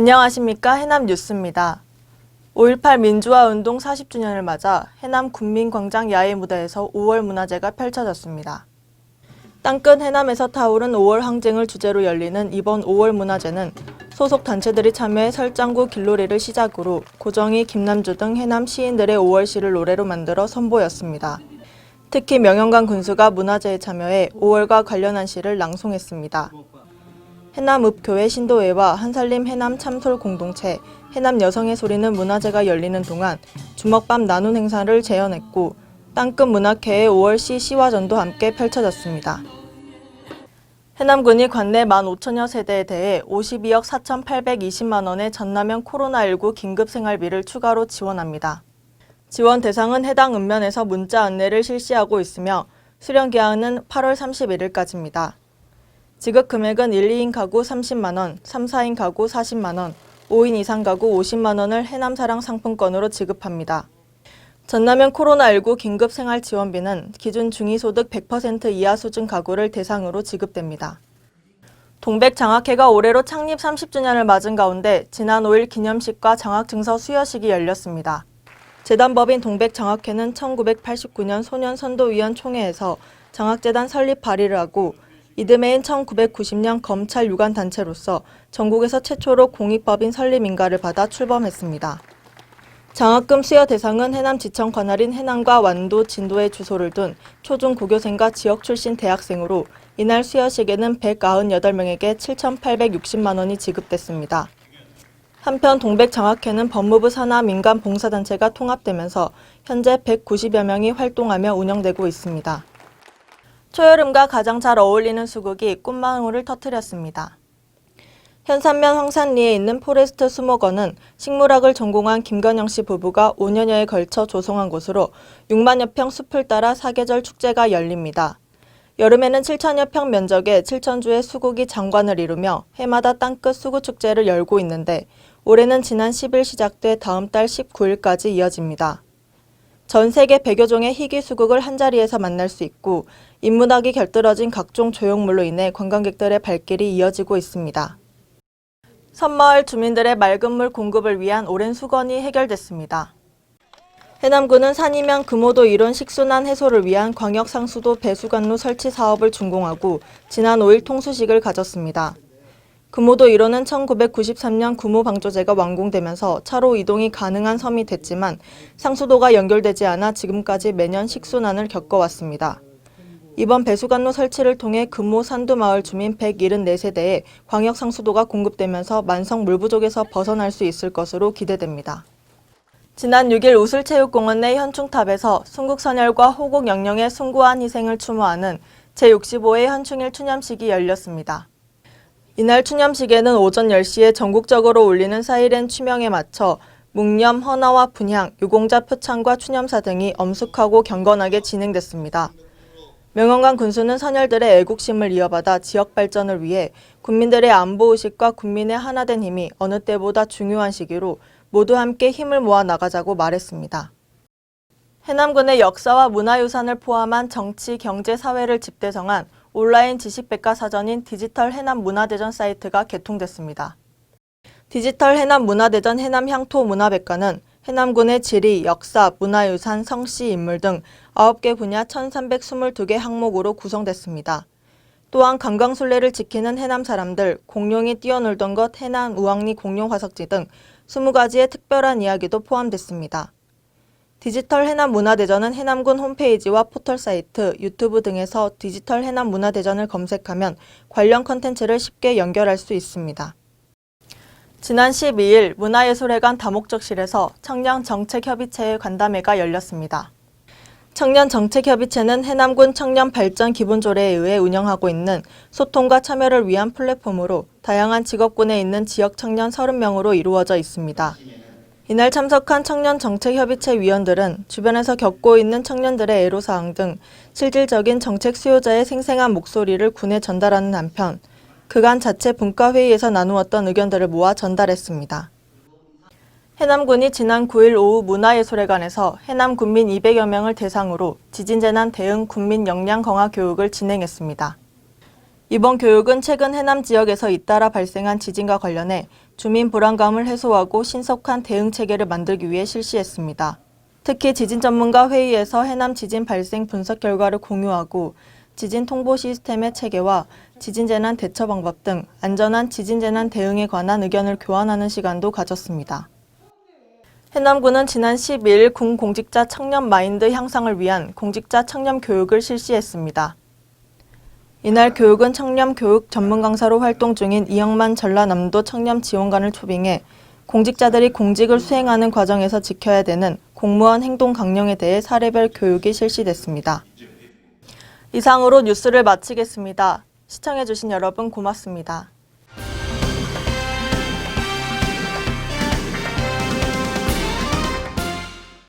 안녕하십니까 해남 뉴스입니다. 5.18 민주화 운동 40주년을 맞아 해남 군민광장 야외 무대에서 5월 문화제가 펼쳐졌습니다. 땅끝 해남에서 타오른 5월 항쟁을 주제로 열리는 이번 5월 문화제는 소속 단체들이 참여해 설장구 길놀이를 시작으로 고정희, 김남주 등 해남 시인들의 5월 시를 노래로 만들어 선보였습니다. 특히 명영관 군수가 문화제에 참여해 5월과 관련한 시를 낭송했습니다. 해남읍교회 신도회와 한살림 해남 참솔 공동체, 해남 여성의 소리는 문화제가 열리는 동안 주먹밥 나눔 행사를 재현했고 땅끝 문학회의 5월 시 시화전도 함께 펼쳐졌습니다. 해남군이 관내 15,000여 세대에 대해 52억 4,820만 원의 전남형 코로나19 긴급생활비를 추가로 지원합니다. 지원 대상은 해당 읍면에서 문자 안내를 실시하고 있으며 수령 기한은 8월 31일까지입니다. 지급 금액은 1, 2인 가구 30만 원, 3, 4인 가구 40만 원, 5인 이상 가구 50만 원을 해남사랑 상품권으로 지급합니다. 전남형 코로나19 긴급 생활 지원비는 기준 중위소득 100% 이하 수준 가구를 대상으로 지급됩니다. 동백 장학회가 올해로 창립 30주년을 맞은 가운데 지난 5일 기념식과 장학 증서 수여식이 열렸습니다. 재단법인 동백 장학회는 1989년 소년 선도위원 총회에서 장학재단 설립 발의를 하고 이듬해인 1990년 검찰 유관 단체로서 전국에서 최초로 공익법인 설립 인가를 받아 출범했습니다. 장학금 수여 대상은 해남 지청 관할인 해남과 완도, 진도에 주소를 둔 초중 고교생과 지역 출신 대학생으로 이날 수여식에는 198명에게 7,860만 원이 지급됐습니다. 한편 동백장학회는 법무부 산하 민간 봉사단체가 통합되면서 현재 190여 명이 활동하며 운영되고 있습니다. 초여름과 가장 잘 어울리는 수국이 꽃망울을 터뜨렸습니다. 현산면 황산리에 있는 포레스트 수목원은 식물학을 전공한 김건영 씨 부부가 5년여에 걸쳐 조성한 곳으로 6만여 평 숲을 따라 사계절 축제가 열립니다. 여름에는 7천여 평 면적의 7천주의 수국이 장관을 이루며 해마다 땅끝 수구 축제를 열고 있는데 올해는 지난 10일 시작돼 다음 달 19일까지 이어집니다. 전 세계 100여 종의 희귀 수국을 한자리에서 만날 수 있고 인문학이 결들어진 각종 조형물로 인해 관광객들의 발길이 이어지고 있습니다. 섬마을 주민들의 맑은 물 공급을 위한 오랜 수건이 해결됐습니다. 해남군은 산이면 금오도 이론 식순환 해소를 위한 광역상수도 배수관로 설치 사업을 준공하고 지난 5일 통수식을 가졌습니다. 금오도 1호는 1993년 구모 방조제가 완공되면서 차로 이동이 가능한 섬이 됐지만 상수도가 연결되지 않아 지금까지 매년 식순환을 겪어왔습니다. 이번 배수관로 설치를 통해 금호 산두마을 주민 174세대에 광역 상수도가 공급되면서 만성 물 부족에서 벗어날 수 있을 것으로 기대됩니다. 지난 6일 우슬체육공원 내 현충탑에서 순국선열과 호국 영령의 숭고한 희생을 추모하는 제65회 현충일 추념식이 열렸습니다. 이날 추념식에는 오전 10시에 전국적으로 울리는 사이렌 추명에 맞춰 묵념, 헌화와 분향, 유공자 표창과 추념사 등이 엄숙하고 경건하게 진행됐습니다. 명언관 군수는 선열들의 애국심을 이어받아 지역 발전을 위해 국민들의 안보의식과 국민의 하나된 힘이 어느 때보다 중요한 시기로 모두 함께 힘을 모아 나가자고 말했습니다. 해남군의 역사와 문화유산을 포함한 정치, 경제, 사회를 집대성한 온라인 지식백과 사전인 디지털 해남 문화대전 사이트가 개통됐습니다. 디지털 해남 문화대전 해남 향토 문화백과는 해남군의 지리, 역사, 문화유산, 성씨, 인물 등 9개 분야 1,322개 항목으로 구성됐습니다. 또한 관광순례를 지키는 해남 사람들, 공룡이 뛰어놀던 것 해남 우왕리 공룡 화석지 등 20가지의 특별한 이야기도 포함됐습니다. 디지털 해남 문화대전은 해남군 홈페이지와 포털 사이트, 유튜브 등에서 디지털 해남 문화대전을 검색하면 관련 컨텐츠를 쉽게 연결할 수 있습니다. 지난 12일 문화예술회관 다목적실에서 청년정책협의체의 간담회가 열렸습니다. 청년정책협의체는 해남군 청년발전기본조례에 의해 운영하고 있는 소통과 참여를 위한 플랫폼으로 다양한 직업군에 있는 지역 청년 30명으로 이루어져 있습니다. 이날 참석한 청년정책협의체 위원들은 주변에서 겪고 있는 청년들의 애로사항 등 실질적인 정책 수요자의 생생한 목소리를 군에 전달하는 한편 그간 자체 분과회의에서 나누었던 의견들을 모아 전달했습니다. 해남군이 지난 9일 오후 문화예술회관에서 해남 군민 200여 명을 대상으로 지진재난 대응 군민 역량 강화 교육을 진행했습니다. 이번 교육은 최근 해남 지역에서 잇따라 발생한 지진과 관련해 주민 불안감을 해소하고 신속한 대응 체계를 만들기 위해 실시했습니다. 특히 지진 전문가 회의에서 해남 지진 발생 분석 결과를 공유하고 지진 통보 시스템의 체계와 지진 재난 대처 방법 등 안전한 지진 재난 대응에 관한 의견을 교환하는 시간도 가졌습니다. 해남군은 지난 12일 군 공직자 청년 마인드 향상을 위한 공직자 청년 교육을 실시했습니다. 이날 교육은 청렴 교육 전문 강사로 활동 중인 이영만 전라남도 청렴 지원관을 초빙해 공직자들이 공직을 수행하는 과정에서 지켜야 되는 공무원 행동 강령에 대해 사례별 교육이 실시됐습니다. 이상으로 뉴스를 마치겠습니다. 시청해주신 여러분 고맙습니다.